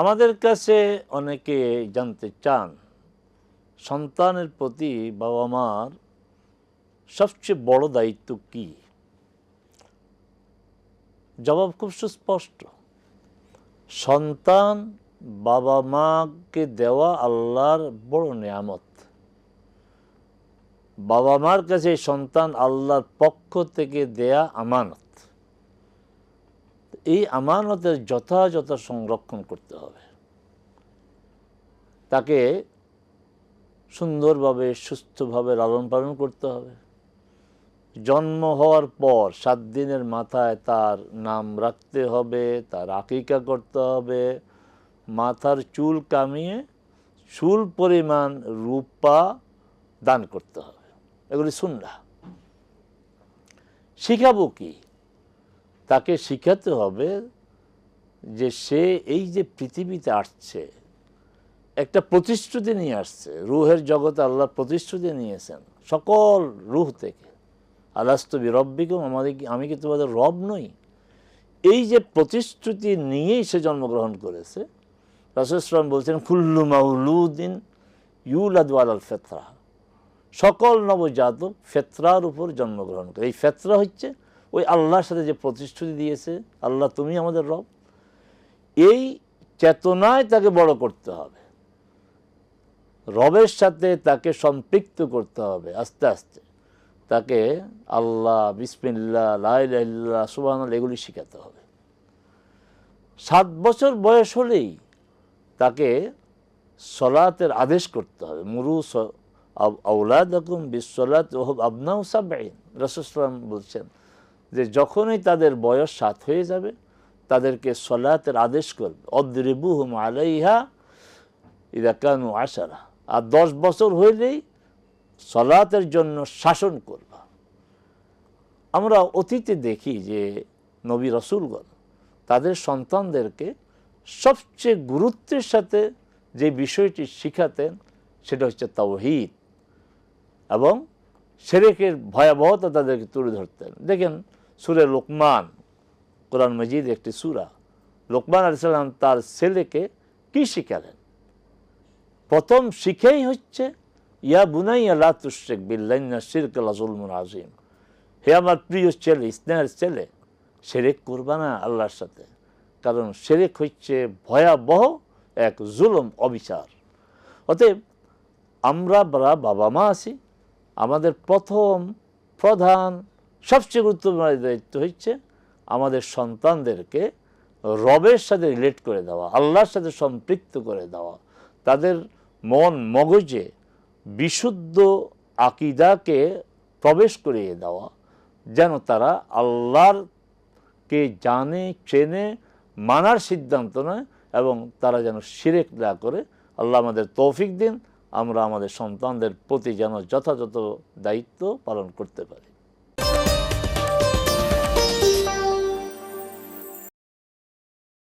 আমাদের কাছে অনেকে জানতে চান, সন্তানের প্রতি বাবা মার সবচেয়ে বড় দায়িত্ব কি? জবাব খুব সুস্পষ্ট। সন্তান বাবা মাকে দেওয়া আল্লাহর বড় নিয়ামত। বাবা মার কাছে সন্তান আল্লাহর পক্ষ থেকে দেয়া আমানত। এই আমানতের যথাযথ সংরক্ষণ করতে হবে। তাকে সুন্দরভাবে, সুস্থভাবে লালন পালন করতে হবে। জন্ম হওয়ার পর সাত দিনের মাথায় তার নাম রাখতে হবে, তার আকিকা করতে হবে। মাথার চুল কামিয়ে চুল পরিমাণ রূপা দান করতে হবে। এগুলি শুনলা শিখাবো কি? তাকে শিখাতে হবে যে সে এই যে পৃথিবীতে আসছে, একটা প্রতিশ্রুতি নিয়ে আসছে, রুহের জগতে আল্লাহ প্রতিশ্রুতি নিয়েছেন, সকল রুহ থেকে। আলাস্তবি রব্বিকুম আমাদের আমি কি তোমাদের রব নই? এই যে প্রতিশ্রুতি নিয়েই সে জন্মগ্রহণ করেছে রাসুলাম বলছেন, কুল্লু মাউলুদ্দিন ইউলাদু আলাল ফেতরা। সকল নবজাতক ফেতরার উপর জন্মগ্রহণ করে। এই ফেতরা হচ্ছে ওই আল্লাহর সাথে যে প্রতিশ্রুতি দিয়েছে, আল্লাহ তুমি আমাদের রব, এই চেতনায় তাকে বড় করতে হবে। রবের সাথে তাকে সম্পৃক্ত করতে হবে আস্তে আস্তে। তাকে আল্লাহ বিসমিল্লা লাইল্লা সুবাহ এগুলি শেখাতে হবে। সাত বছর বয়স হলেই তাকে সলাতের আদেশ করতে হবে। মুরু আউলাদ রকম বিশ্বলাত ওহব আবনাউ সাবাইন রসুলাম বলছেন যে যখনই তাদের বয়স সাত হয়ে যাবে, তাদেরকে সলাতের আদেশ করবে। অদ্রিবু হুম আলাইহা ইরাকানু আশারা। আর দশ বছর হইলেই সলাতের জন্য শাসন করবা। আমরা অতীতে দেখি যে নবী রসুলগণ তাদের সন্তানদেরকে সবচেয়ে গুরুত্বের সাথে যে বিষয়টি শিখাতেন, সেটা হচ্ছে তাওহিদ। এবং সেরেকের ভয়াবহতা তাদেরকে তুলে ধরতেন। দেখেন সুরে লোকমান। কোরআন মজিদ একটি সুরা। লোকমান আলাইসাল্লাম তার ছেলেকে কি শিখালেন? প্রথম শিখেই হচ্ছে, ইয়া বুনাই আল্লাহ তুশেক বিল্লাইনা শিরক আল্লাহুলমুন আজিম হে আমার প্রিয় ছেলে, স্নেহের ছেলে, সেরেক করবা না আল্লাহর সাথে, কারণ সেরেক হচ্ছে ভয়াবহ এক জুলম অবিচার। অতএব আমরা বাবা মা আছি, আমাদের প্রথম প্রধান সবচেয়ে গুরুত্বপূর্ণ দায়িত্ব হচ্ছে আমাদের সন্তানদেরকে রবের সাথে রিলেট করে দেওয়া, আল্লাহর সাথে সম্পৃক্ত করে দেওয়া, তাদের মন মগজে বিশুদ্ধ আকিদাকে প্রবেশ করিয়ে দেওয়া, যেন তারা আল্লাহরকে জানে, চেনে, মানার সিদ্ধান্ত নেয় এবং তারা যেন শিরেক না করে। আল্লাহ আমাদের তৌফিক দিন। আমরা আমাদের সন্তানদের প্রতি যেন যথাযথ দায়িত্ব পালন করতে পারি।